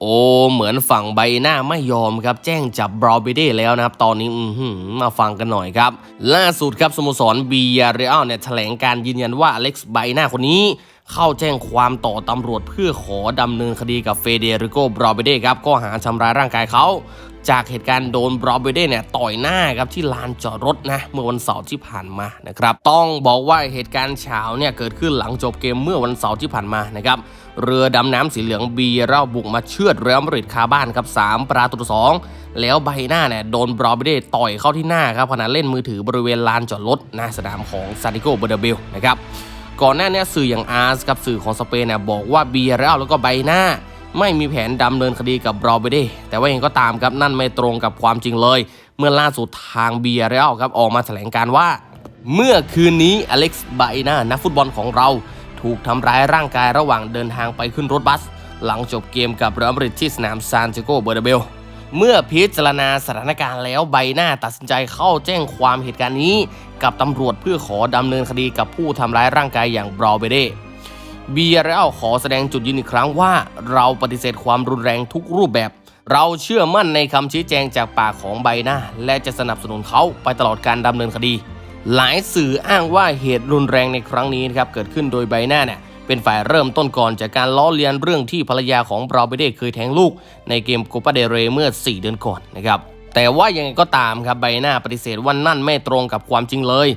โอ้เหมือนฝั่งใบหน้าไม่ยอมครับแจ้งจับบราเบเดแล้วนะครับตอนนี้มาฟังกันหน่อยครับ ล่าสุดครับสโมสรบียาเรอัลเนี่ยแถลงการยืนยันว่าอเล็กซ์ใบหน้าคนนี้ เข้าแจ้งความต่อตำรวจเพื่อขอดำเนินคดีกับเฟเดริโกบราวเบเดครับข้อหาทำร้ายร่างกายเขาจากเหตุการณ์โดนบราวเบเดเนี่ยต่อยหน้าครับที่ลานจอดรถนะเมื่อวันเสาร์ที่ผ่านมานะครับต้องบอกว่าเหตุการณ์เช้าเนี่ยเกิดขึ้นหลังจบเกมเมื่อวันเสาร์ที่ผ่านมานะครับเรือดำน้ำสีเหลืองบีเร่าบุกมาเชือดเรือมาดริดคาบ้านครับ3ประตูต่อสองแล้วใบหน้าเนี่ยโดนบราวเบเดต่อยเข้าที่หน้าครับขณะเล่นมือถือบริเวณลานจอดรถหน้าสนามของซาดิโกเบอร์เดเบลนะครับ ก่อนหน้านี้สื่ออย่างอาร์สกับสื่อของสเปนเนี่ยบอกว่าเบียร์แล้วแล้วก็ใบหน้า ไม่มีแผนดำเนินคดีกับบรอเบเดแต่ว่าเองก็ตามครับนั่นไม่ตรงกับความจริงเลย เมื่อล่าสุดทางเบียร์แล้วครับออกมาแถลงการว่า เมื่อคืนนี้อเล็กซ์ไบนานักฟุตบอลของเรา ถูกทำร้ายร่างกายระหว่างเดินทางไปขึ้นรถบัส หลังจบเกมกับเรอัลมาดริดที่สนามซานติโกเบอร์เดเบลเมื่อพิจารณาสถานการณ์แล้วใบหน้าตัดสินใจเข้าแจ้งความเหตุการณ์นี้ กับตำรวจเพื่อขอดำเนินคดีกับผู้ทำร้ายร่างกายอย่างบรอเบเดเบียร์แล้วขอแสดงจุดยืนอีกครั้งว่า เราปฏิเสธความรุนแรงทุกรูปแบบ เราเชื่อมั่นในคำชี้แจงจากปากของใบหน้า และจะสนับสนุนเขาไปตลอดการดำเนินคดี หลายสื่ออ้างว่าเหตุรุนแรงในครั้งนี้นะครับเกิดขึ้นโดยใบหน้าเนี่ยเป็นฝ่ายเริ่มต้นก่อนจากการล้อเลียนเรื่องที่ภรรยาของบราเบเดเคยแทงลูก ในเกมโกปาเดเรเมื่อ 4 เดือนก่อนนะครับ แต่ว่ายังไงก็ตามครับใบหน้าปฏิเสธว่านั่นไม่ตรงกับความจริงเลย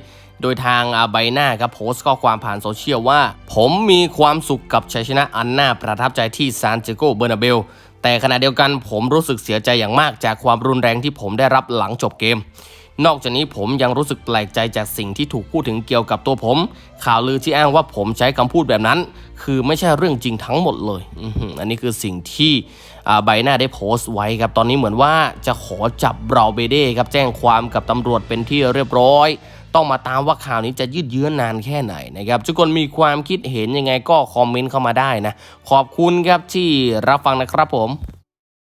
โดยทางอาใบหน้าครับโพสต์ข้อความผ่านโซเชียลว่า ผมมีความสุขกับชัยชนะอันน่าประทับใจที่ซานเจโกเบอร์นาเบลแต่ขณะเดียวกันผมรู้สึกเสียใจอย่างมากจากความรุนแรงที่ผมได้รับหลังจบเกม นอกจากนี้ผมยังรู้สึกแปลกใจจากสิ่งที่ถูกพูดถึงเกี่ยวกับตัวผม ข่าวลือที่อ้างว่าผมใช้คำพูดแบบนั้น คือไม่ใช่เรื่องจริงทั้งหมดเลยอันนี้คือสิ่งที่ใบหน้าได้โพสต์ไว้ครับตอนนี้เหมือนว่าจะขอจับเบราเบเด้ครับแจ้งความกับตำรวจเป็นที่เรียบร้อย ต้องมาตามว่าข่าวนี้จะยืดเยื้อนานแค่ไหนนะครับทุกคนมีความคิดเห็นยังไงก็คอมเมนต์เข้ามาได้นะ ขอบคุณครับที่รับฟังนะครับผม